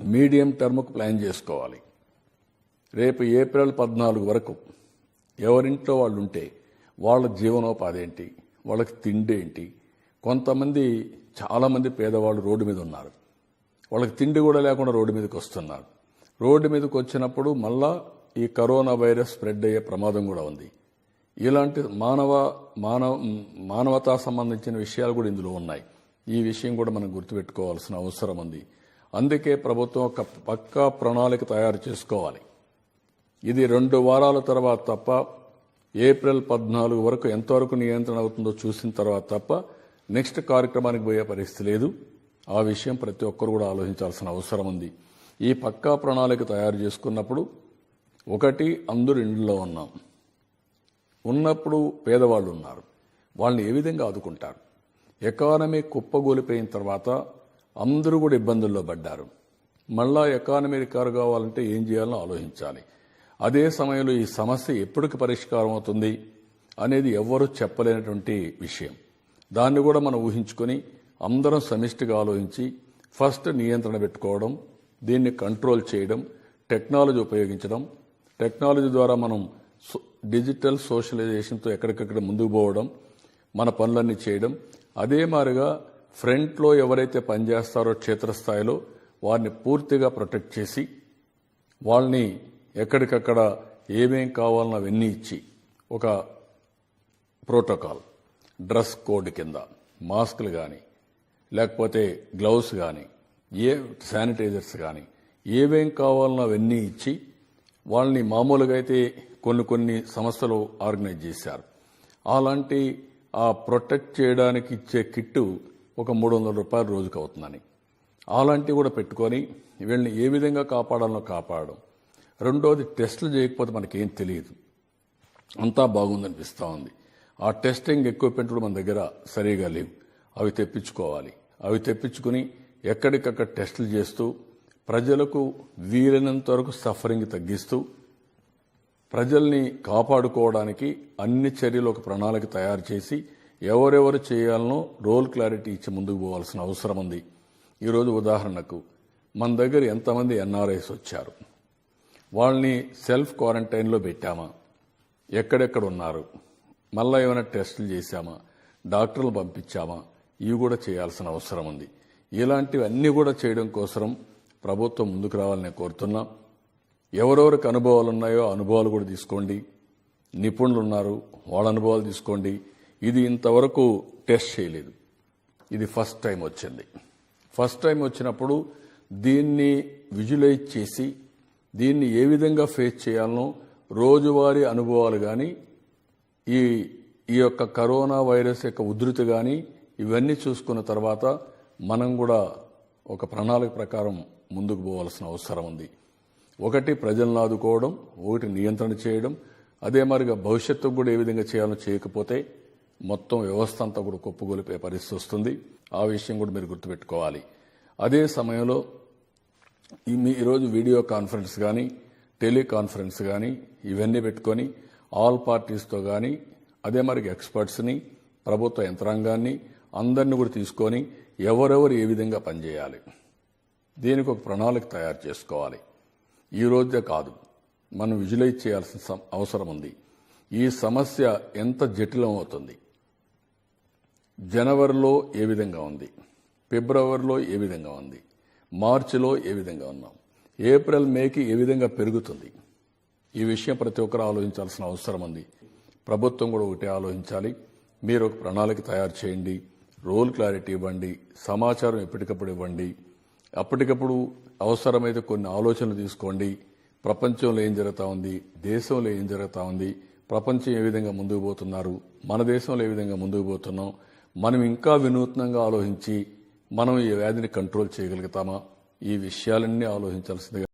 Medium టర్మ్కు plan చేసుకోవాలి. రేపు April పద్నాలుగు వరకు ఎవరింట్లో వాళ్ళు ఉంటే వాళ్ళ జీవనోపాధి ఏంటి? వాళ్ళకి తిండి ఏంటి? కొంతమంది చాలామంది పేదవాళ్ళు రోడ్డు మీద ఉన్నారు. వాళ్ళకి తిండి కూడా లేకుండా రోడ్డు మీదకి వస్తున్నారు. రోడ్డు మీదకి వచ్చినప్పుడు మళ్ళా ఈ కరోనా వైరస్ స్ప్రెడ్ అయ్యే ప్రమాదం కూడా ఉంది. ఇలాంటి మానవ మానవ మానవతా సంబంధించిన విషయాలు కూడా ఇందులో ఉన్నాయి. ఈ విషయం కూడా మనం గుర్తుపెట్టుకోవాల్సిన అవసరం ఉంది. అందుకే ప్రభుత్వం ఒక పక్కా ప్రణాళిక తయారు చేసుకోవాలి. ఇది రెండు వారాల తర్వాత తప్ప ఏప్రిల్ పద్నాలుగు వరకు ఎంతవరకు నియంత్రణ అవుతుందో చూసిన తర్వాత తప్ప నెక్స్ట్ కార్యక్రమానికి పోయే పరిస్థితి లేదు. ఆ విషయం ప్రతి ఒక్కరు కూడా ఆలోచించాల్సిన అవసరం ఉంది. ఈ పక్కా ప్రణాళిక తయారు చేసుకున్నప్పుడు ఒకటి అందరు ఇండ్లో ఉన్నాం. ఉన్నప్పుడు పేదవాళ్ళు ఉన్నారు. వాళ్ళని ఏ విధంగా ఆదుకుంటారు? ఎకానమీ కుప్పగూలిపోయిన తర్వాత అందరూ కూడా ఇబ్బందుల్లో పడ్డారు. మళ్ళా ఎకానమీ రికార్ కావాలంటే ఏం చేయాలో ఆలోచించాలి. అదే సమయంలో ఈ సమస్య ఎప్పటికి పరిష్కారం అవుతుంది అనేది ఎవ్వరూ చెప్పలేనటువంటి విషయం. దాన్ని కూడా మనం ఊహించుకొని అందరం సమిష్టిగా ఆలోచించి ఫస్ట్ నియంత్రణ పెట్టుకోవడం దీన్ని కంట్రోల్ చేయడం టెక్నాలజీ ఉపయోగించడం టెక్నాలజీ ద్వారా మనం సో- డిజిటల్ సోషలైజేషన్తో ఎక్కడికక్కడ ముందుకు పోవడం మన పనులన్నీ చేయడం అదే మారుగా ఫ్రంట్లో ఎవరైతే పనిచేస్తారో క్షేత్రస్థాయిలో వారిని పూర్తిగా ప్రొటెక్ట్ చేసి వాళ్ళని ఎక్కడికక్కడ ఏమేం కావాలన్నా అవన్నీ ఇచ్చి ఒక ప్రోటోకాల్ డ్రెస్ కోడ్ కింద మాస్కులు కానీ లేకపోతే గ్లౌస్ కానీ ఏ శానిటైజర్స్ కానీ ఏవేం కావాలన్నా అవన్నీ ఇచ్చి వాళ్ళని మామూలుగా అయితే కొన్ని కొన్ని సంస్థలు ఆర్గనైజ్ చేశారు. అలాంటి ఆ ప్రొటెక్ట్ చేయడానికి ఇచ్చే కిట్టు ఒక మూడు వందల రూపాయలు రోజుకు అవుతుందని అలాంటివి కూడా పెట్టుకొని వీళ్ళని ఏ విధంగా కాపాడాలో కాపాడడం రెండోది టెస్టులు చేయకపోతే మనకేం తెలియదు. అంతా బాగుందనిపిస్తూ ఉంది. ఆ టెస్టింగ్ ఎక్విప్మెంట్ కూడా మన దగ్గర సరిగా లేవు. అవి తెప్పించుకోవాలి. అవి తెప్పించుకుని ఎక్కడికక్కడ టెస్టులు చేస్తూ ప్రజలకు వీలైనంత వరకు సఫరింగ్ తగ్గిస్తూ ప్రజల్ని కాపాడుకోవడానికి అన్ని చర్యలు ఒక ప్రణాళిక తయారు చేసి ఎవరెవరు చేయాలనో రోల్ క్లారిటీ ఇచ్చి ముందుకు పోవాల్సిన అవసరం ఉంది. ఈరోజు ఉదాహరణకు మన దగ్గర ఎంతమంది ఎన్ఆర్ఐస్ వచ్చారు? వాళ్ళని సెల్ఫ్ క్వారంటైన్లో పెట్టామా? ఎక్కడెక్కడ ఉన్నారు? మళ్ళా ఏమైనా టెస్టులు చేశామా? డాక్టర్లు పంపించామా? ఇవి కూడా చేయాల్సిన అవసరం ఉంది. ఇలాంటివన్నీ కూడా చేయడం కోసం ప్రభుత్వం ముందుకు రావాలని కోరుతున్నాం. ఎవరెవరికి అనుభవాలు ఉన్నాయో అనుభవాలు కూడా తీసుకోండి. నిపుణులు ఉన్నారు వాళ్ళ అనుభవాలు తీసుకోండి. ఇది ఇంతవరకు టెస్ట్ చేయలేదు. ఇది ఫస్ట్ టైం వచ్చింది. ఫస్ట్ టైం వచ్చినప్పుడు దీన్ని విజువలైజ్ చేసి దీన్ని ఏ విధంగా ఫేస్ చేయాలనో రోజువారీ అనుభవాలు కానీ ఈ ఈ యొక్క కరోనా వైరస్ యొక్క ఉధృతి కానీ ఇవన్నీ చూసుకున్న తర్వాత మనం కూడా ఒక ప్రణాళిక ప్రకారం ముందుకు పోవాల్సిన అవసరం ఉంది. ఒకటి ప్రజలను ఆదుకోవడం ఒకటి నియంత్రణ చేయడం. అదే మరిగా భవిష్యత్తుకు కూడా ఏ విధంగా చేయాలో చేయకపోతే మొత్తం వ్యవస్థ అంతా కూడా కుప్పగొలిపే పరిస్థితి వస్తుంది. ఆ విషయం కూడా మీరు గుర్తుపెట్టుకోవాలి. అదే సమయంలో మీ ఈరోజు వీడియో కాన్ఫరెన్స్ కానీ టెలికాన్ఫరెన్స్ కానీ ఇవన్నీ పెట్టుకొని ఆల్ పార్టీస్తో కానీ అదే మరి ఎక్స్పర్ట్స్ని ప్రభుత్వ యంత్రాంగాన్ని అందరిని కూడా తీసుకొని ఎవరెవరు ఏ విధంగా పనిచేయాలి దీనికి ఒక ప్రణాళిక తయారు చేసుకోవాలి. ఈ రోజే కాదు. మనం విజులైజ్ చేయాల్సిన సం- అవసరం ఉంది. ఈ సమస్య ఎంత జటిలం అవుతుంది జనవరిలో ఏ విధంగా ఉంది? ఫిబ్రవరిలో ఏ విధంగా ఉంది? మార్చిలో ఏ విధంగా ఉన్నాం? ఏప్రిల్ మేకి ఏ విధంగా పెరుగుతుంది? ఈ విషయం ప్రతి ఒక్కరు ఆలోచించాల్సిన అవసరం ఉంది. ప్రభుత్వం కూడా ఒకటే ఆలోచించాలి. మీరు ఒక ప్రణాళిక తయారు చేయండి. రోల్ క్లారిటీ ఇవ్వండి. సమాచారం ఎప్పటికప్పుడు ఇవ్వండి. అప్పటికప్పుడు అవసరమైతే కొన్ని ఆలోచనలు తీసుకోండి. ప్రపంచంలో ఏం జరుగుతూ ఉంది? దేశంలో ఏం జరుగుతూ ఉంది? ప్రపంచం ఏ విధంగా ముందుకు పోతున్నారు? మన దేశంలో ఏ విధంగా ముందుకు పోతున్నాం? మనం ఇంకా వినూత్నంగా ఆలోచించి మనం ఈ వ్యాధిని కంట్రోల్ చేయగలుగుతామా? ఈ విషయాలన్నీ ఆలోచించాల్సిందిగా